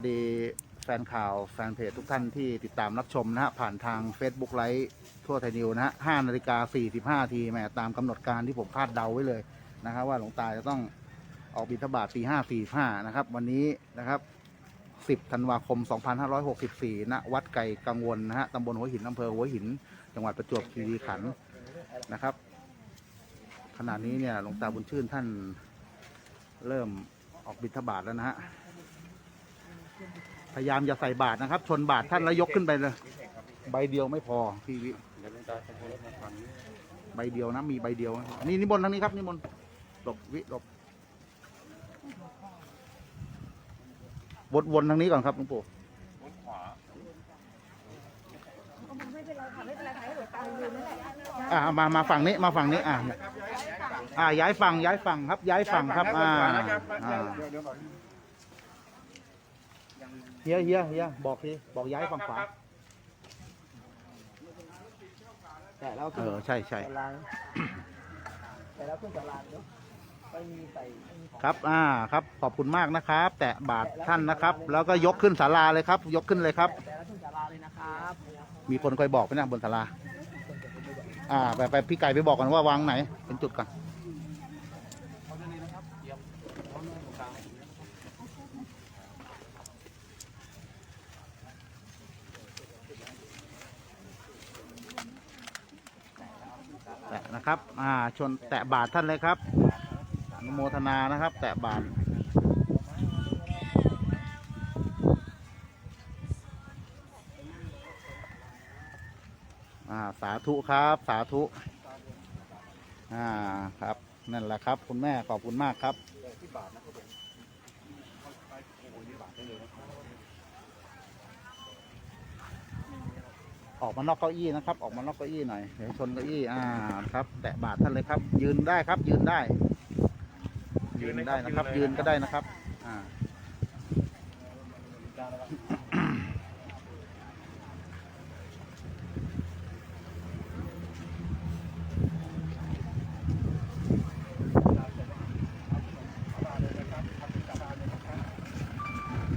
ดีแฟนข่าวแฟนเพจทุกท่านที่ติดตามรับชมนะฮะผ่านทาง Facebook ไลฟ์ทั่วไทยนิวนะฮะ5นาฬิกา45ทีแหมตามกำหนดการที่ผมคาดเดาไว้เลยนะครับ ว่าหลวงตาจะต้องออกบิณฑบาตปี5 45นะครับ วันนี้นะครับ10ธันวาคม 2564ณวัดไก่กังวลนะฮะตำบลหัวหินอำเภอหัวหิน จังหวัดประจวบคีรีขันธ์นะครับขณะนี้เนี่ยหลวงตาบุญชื่นท่านเริ่มออกบิณฑบาตแล้วนะฮะ พยายามอย่าใส่บาทนะครับ ชนบาทท่านแล้วยกขึ้นไปเลยใบเดียวไม่พอพี่วิเดี๋ยวหลวงตาจะโทรมาฟังใบเดียวนะมีใบเดียว นี่นิมนต์ทางนี้ครับนิมนต์หลบวิหลบวนวนทางนี้ก่อนครับหลวงปู่วนขวาไม่เป็นไรค่ะไม่เป็นไรค่ะให้หลวงตาดูนั่นแหละอ่ามามาฝั่งนี้มาฝั่งนี้อ่าอ่าย้ายฝั่งย้ายฝั่งครับ ย้ายฝั่งครับ อ่าอ่า เดี๋ยวเดี๋ยวก่อนเฮียเฮียเฮียบอกทีบอกย้ายฝั่งขวาแต่เราเอขึ้นอใช่ใช่สารางแต่เราขึ้นสารางเนาะไม่มีใส่ไม่มีของครับ อ่า ครับ ขอบคุณมากนะครับ แตะบาทท่านนะครับ แล้วก็ยกขึ้นศาลาเลยครับ ยกขึ้นเลยครับแต่เราขึ้นสาราเลยนะครับมีคนคอยบอกไหมนะบนศาลา อ่า ไปไปพี่ไก่ไปบอกกันว่าวางไหน เป็นจุดก่อน นะครับ อ่า ชนแตะบาทท่านเลยครับอนุโมทนานะครับ แตะบาทอ่า สาธุครับ สาธุ อ่า ครับ นั่นแหละครับ คุณแม่ ขอบคุณมากครับอ อกมานอกเก้าอี้นะครับ ออกมานอกเก้าอี้หน่อยเดี๋ยวชนเก้าอี้อ่าครับ แตะบาทท่านเลยครับ ยืนได้ครับ ยืนได้ ยืนได้นะครับ ยืนก็ได้นะครับ อ่า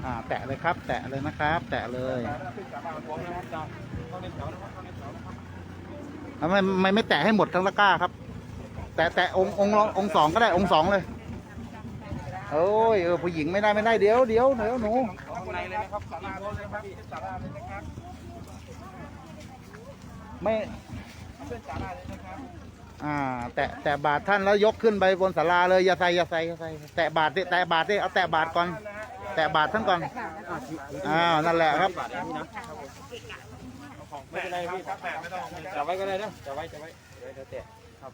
อ่าแตะเลยครับ แตะเลยนะครับ แตะเลย ทำไมไม่ไม่แตะให้หมดทั้งตะกร้าครับ แตะแตะองค์องค์องค์สองก็ได้องค์สองเลยโอ้ยเออผู้หญิงไม่ได้ไม่ได้เดี๋ยวเดี๋ยวเดี๋ยวหนูไม่อ่า แตะแตะบาทท่านแล้วยกขึ้นไปบนศาลาเลยอย่าใส่อย่าใส่อย่าใส่แตะบาทดิแตะบาทดิเอาแตะบาทก่อน แตะบาทท่านก่อนอ้านั่นแหละครับ ไม่เป็นไรพี่ครับแม่ไม่ต้องจับไว้ก็ได้นะจับไว้จับไว้เดี๋ยวเดี๋ยวแตะครับ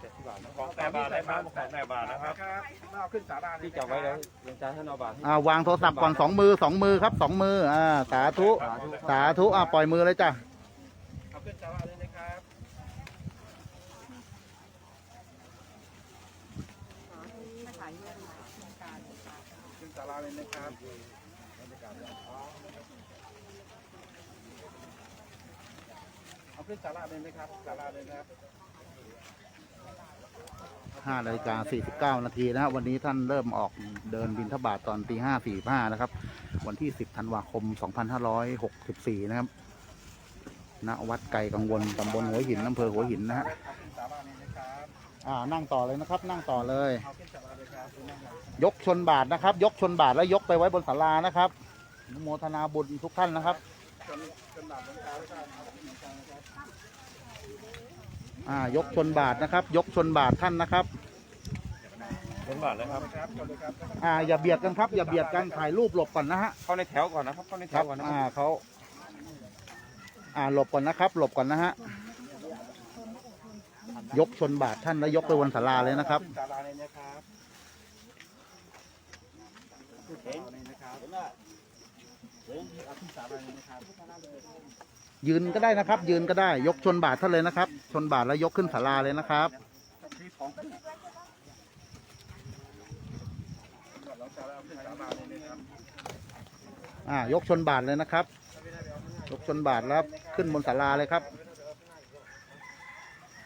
แตะที่บาทของแต่บาทนะครับของแต่บาทนะครับเอาขึ้นสาราที่จับไว้แล้วหลวงตาท่านเอาบาทอ่าวางโทรศัพท์ก่อนสองมือสองมือครับสองมืออ่าสาธุสาธุอ่าปล่อยมือเลยจ้ะเอาขึ้นสาราเลยนะครับขึ้นศาลาเลยนะครับเอา ขึ้นศาลาเลยนะครับศาลาเลยนะครับห้านาฬิกาสี่สิบเก้านาทีนะฮะวันนี้ท่านเริ่มออกเดินบินทบาทตอนตีห้าสี่ห้านะครับ วันที่สิบธันวาคมสองพันห้าร้อยหกสิบสี่นะครับณวัดไก่กังวลตำบลหัวหินอำเภอหัวหินนะฮะขึ้นศาลาเลยนะครับอ่านั่งต่อเลยนะครับ นั่งต่อเลยขึ้นศาลาเลยครับยกชนบาทนะครับ ยกชนบาทแล้วยกไปไว้บนศาลานะครับโมทนาบุญทุกท่านนะครับ อ่ายกชนบาทนะครับ ยกชนบาทท่านนะครับจนบาทเลยครับครับจนเลยครับอ่าอย่าเบียดกันครับ อย่าเบียดกันถ่ายรูปหลบก่อนนะฮะเข้าในแถวก่อนนะครับเข้าในแถครัวบก่อนนะคอ่ารับเขาอ่าหลบก่อนนะครับ หลบก่อนนะฮะยกชนบาทท่านแล้วยกไปบนศาลาเลยนะครับ ขึ้นศาลาเลยนะครับขึ้นศาลาเลยนะครับเอาขึ้นศาลาเลยนะครับ ยืนก็ได้นะครับ ยืนก็ได้ยกชนบาทท่านเลยนะครับ ชนบาทแล้วยกขึ้นศาลาเลยนะครับที่ของขึ้นเราจะเอาขึ้นศาลาเลยนะครับอ่ายกชนบาทเลยนะครับ ยกชนบาทแล้วขึ้นบนศาลาเลยครับเ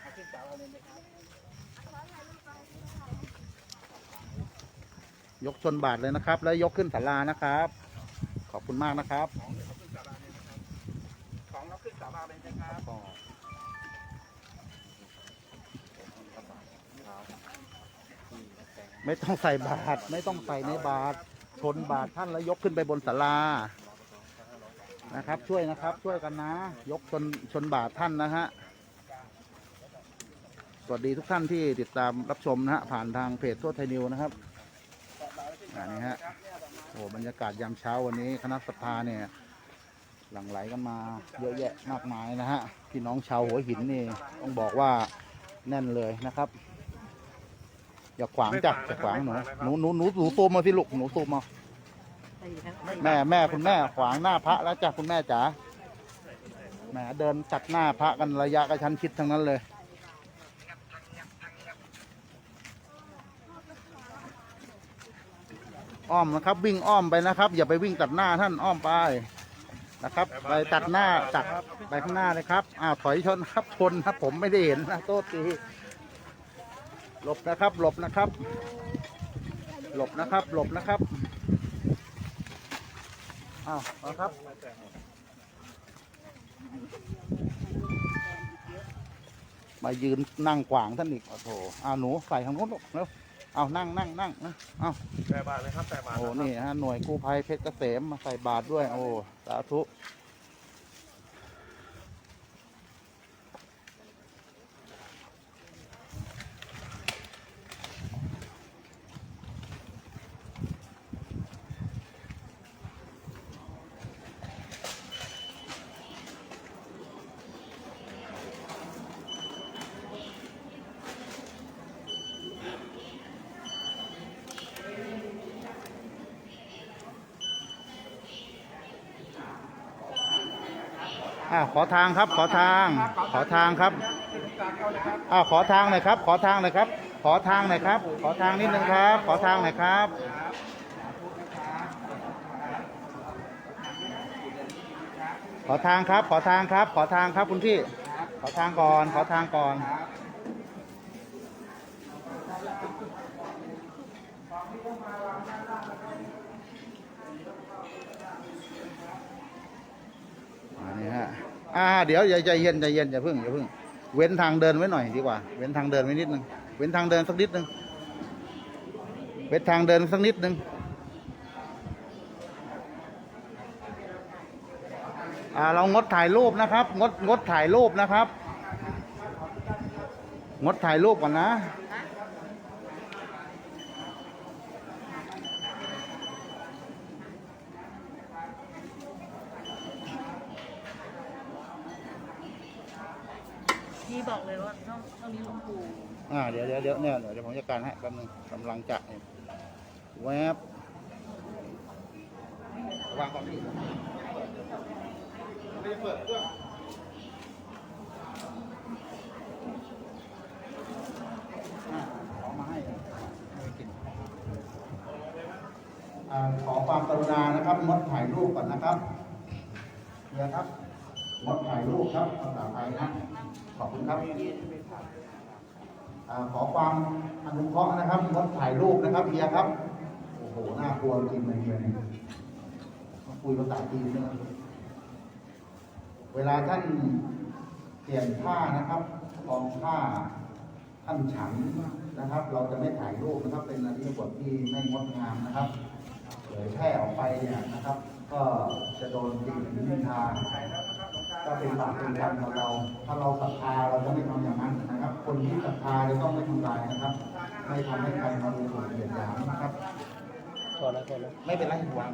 อาเลยครับยกชนบาทเลยนะครับ แล้วยกขึ้นศาลานะครับ ขอบคุณมากนะครับ ของเราขึ้นสาราเลยนะครับก็ไม่ต้องใส่บาตรไม่ต้องใส่ในบาตรชนบาตรท่านแล้วยกขึ้นไปบนศาลานะครับ ช่วยนะครับ ช่วยกันนะ ยกชนชนบาตรท่านนะฮะสวัสดีทุกท่านที่ติดตามรับชมนะฮะผ่านทางเพจทั่วไทยนิวนะครับอันนี้ฮะโอ้บรรยากาศยามเช้าวันนี้คณะสภาเนี่ย หลั่งไหลกันมาเยอะแยะมากมายนะฮะพี่น้องชาวหัวหินนี่ต้องบอกว่าแน่นเลยนะครับ อย่าขวางจ้ะอย่าขวางหนูหนูหนูหนูหนูซูมมาสิลูกหนูซูมมาแม่แม่คุณแม่ขวางหน้าพระแล้วจ้ะคุณแม่จ๋าแหมเดินตัดหน้าพระกันระยะกระชั้นชิดทั้งนั้นเลยอ้อมนะครับ วิ่งอ้อมไปนะครับ อย่าไปวิ่งตัดหน้าท่านอ้อมไป นะครับไปตัดหน้าตัดไปข้างหน้าเลยครับอ้าวถอยชนครับชนครับผมไม่ได้เห็นนะโทษทีหลบนะครับ หลบนะครับ หลบนะครับ หลบนะครับอ้าวเอาครับมายืนนั่งขวางท่านอีกโอ้โหอ้าวหนูใส่ทางโน้นลูกเร็ว เอานั่งนั่งนั่งนะเอาแปดบาทเลยครับแปดบาทโอ้นี่ฮะหน่วยกู้ภัยเพชรเกษมมาใส่บาตรด้วย โอ้สาธุ อ่าขอทางครับ ขอทาง ขอทางครับอ่าขอทางหน่อยครับ ขอทางหน่อยครับ ขอทางหน่อยครับ ขอทางนิดนึงครับ ขอทางหน่อยครับขอทางครับ ขอทางครับ ขอทางครับคุณพี่ ขอทางก่อน ขอทางก่อน อันนี้ฮะ อ่า เดี๋ยวอย่าใจเย็นใจเย็นอย่าเพิ่งอย่าเพิ่ง เว้นทางเดินไว้หน่อยดีกว่า เว้นทางเดินไว้นิดนึง เว้นทางเดินสักนิดนึง เว้นทางเดินสักนิดนึง อ่า เรางดถ่ายรูปนะครับ งดงดถ่ายรูปนะครับ งดถ่ายรูปก่อนนะ พี่บอกเลยว่าต้องต้องนี้หลวงปู่ อ่าเดี๋ยวเดี๋ยวเนี่ยเดี๋ยวผมจัดการให้แป๊บนึงกำลังจะแวบวางก่อนพี่ไม่ได้เปิดเครื่องขอความกรุณานะครับงดถ่ายรูปก่อนนะครับเดี๋ยวครับงดถ่ายรูปครับภาษาไทยนะขอบคุณครับ ขอความอนุเคราะห์นะครับงดถ่ายรูปนะครับเฮียครับ โอ้โห น่ากลัวจริงเลยเฮียเนี่ยต้องคุยภาษาจีนด้วยเวลาท่านเปลี่ยนผ้านะครับกองผ้าท่านฉันนะครับ เราจะไม่ถ่ายรูปนะครับ เป็นอริยบทที่ไม่งดงามนะครับเผยแพร่ออกไปเนี่ยนะครับ ก็จะโดนตีนินทา ก็เป็นบาปเป็นกรรของเรา ถ้าเราศรัทธาเราจะไม่ทำอย่างนั้นนะครับ คนที่ศรัทธาเราต้องไม่ทำลายนะครับ ไม่ทำให้ใครมาดูถูกเหยียดหยามนะครับขอแล้วขอแล้วไม่เป็นไรหวาง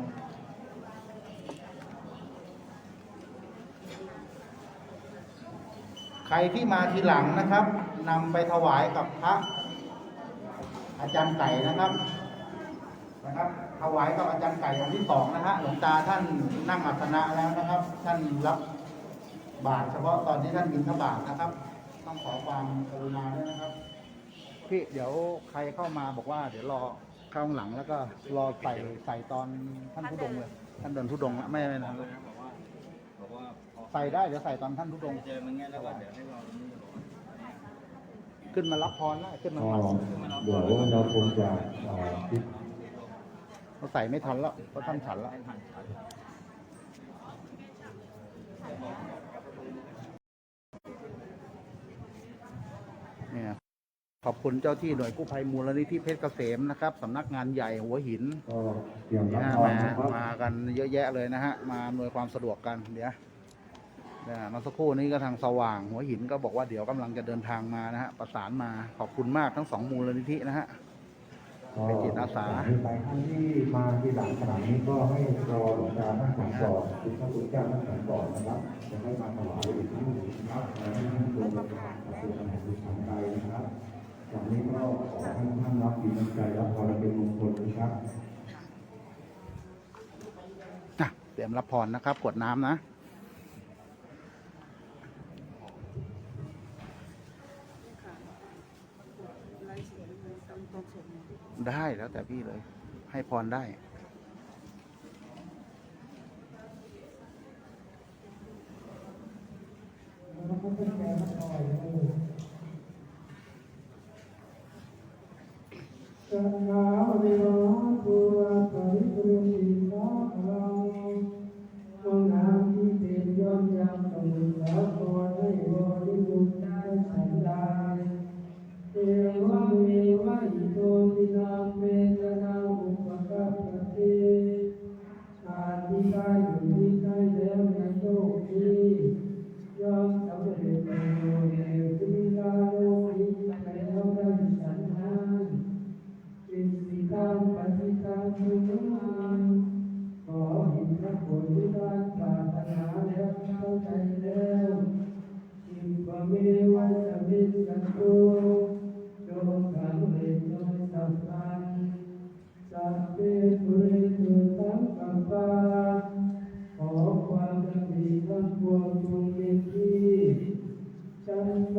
ใครที่มาทีหลังนะครับนำไปถวายกับพระอาจารย์ไก่นะครับนะครับถวายกับอาจารย์ไก่องค์ที่สองนะฮะหลวงตาท่านนั่งอัสนะแล้วนะครับ ท่านรับ บาตรเฉพาะตอนที่ท่านบิณฑบาตนะครับ ต้องขอความกรุณาด้วยนะครับ พี่เดี๋ยวใครเข้ามาบอกว่า เดี๋ยวรอเข้าข้างหลังแล้วก็รอใส่ใส่ตอนท่านทุดงค์เลยท่านเดินทุดงค์อะไม่ไม่ทันบอกว่าบอกว่าพอใส่ได้เดี๋ยวใส่ตอนท่านทุดงค์เจอมันเงี้ยแล้วก็เดี๋ยวให้เราขึ้นมารับพรได้ขึ้นมาก็รับเดี๋ยวเราคงจะเอ่อคิดเราใส่ไม่ทันแล้วเพราะท่านฉันแล้ว ให้ผ่าน นี่นขอบคุณเจ้าที่หน่วยกู้ภัยมูลนิธิเพชรเกษมนะครับสำนักงานใหญ่หัวหินนี่ฮะมามากันเยอะแยะเลยนะฮะมาอำนวยความสะดวกกันเดี๋ยวนะมาสักครู่นี้ก็ทางสว่างหัวหินก็บอกว่าเดี๋ยวกำลังจะเดินทางมานะฮะประสานมาขอบคุณมากทั้งสองมูลนิธินะฮะเป็นจิตอาสาไปท่านที่มาทีหลังขณะนี้ก็ให้รอหลวงตาท่านสอนก่อนคุณพระคุณเจ้าท่านสองก่อนนะครับจะให้มาถวายอีกที่หนึ่งนะ จากนี้ก็ขอท่านท่านรับดีน้ำใจและพรเป็นมงคลนะครับนะเตรียมรับพรนะครับกดน้ำนะได้แล้วแต่พี่เลย ให้พรได้ Thank you. ปิวัตวังเมธีจันโต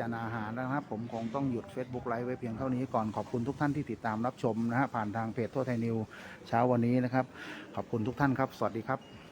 จะพิจานอาหารนะครับ ผมคงต้องหยุด Facebook ไลฟ์ไว้เพียงเท่านี้ก่อนขอบคุณทุกท่านที่ติดตามรับชมนะฮะผ่านทางเพจทั่วไทยนิวเช้าวันนี้นะครับ ขอบคุณทุกท่านครับ สวัสดีครับ